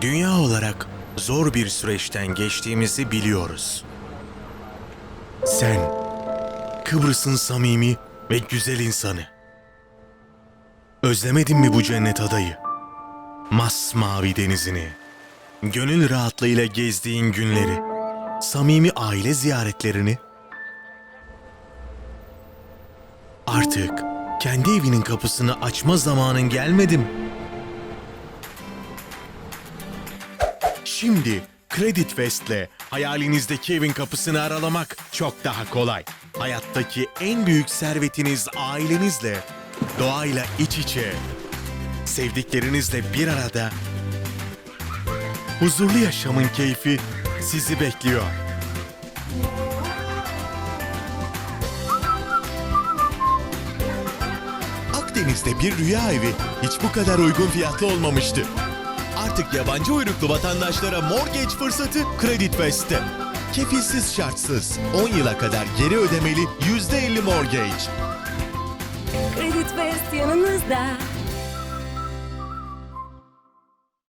Dünya olarak zor bir süreçten geçtiğimizi biliyoruz. Sen, Kıbrıs'ın samimi ve güzel insanı. Özlemedin mi bu cennet adayı? Masmavi denizini, gönül rahatlığıyla gezdiğin günleri, samimi aile ziyaretlerini. Artık kendi evinin kapısını açma zamanın gelmedi mi? Şimdi Credit West'le hayalinizdeki evin kapısını aralamak çok daha kolay. Hayattaki en büyük servetiniz ailenizle, doğayla iç içe, sevdiklerinizle bir arada, huzurlu yaşamın keyfi sizi bekliyor. Akdeniz'de bir rüya evi hiç bu kadar uygun fiyatlı olmamıştı. Artık yabancı uyruklu vatandaşlara mortgage fırsatı Credit West'te. Kefilsiz şartsız 10 yıla kadar geri ödemeli %50 mortgage. Credit West yanınızda.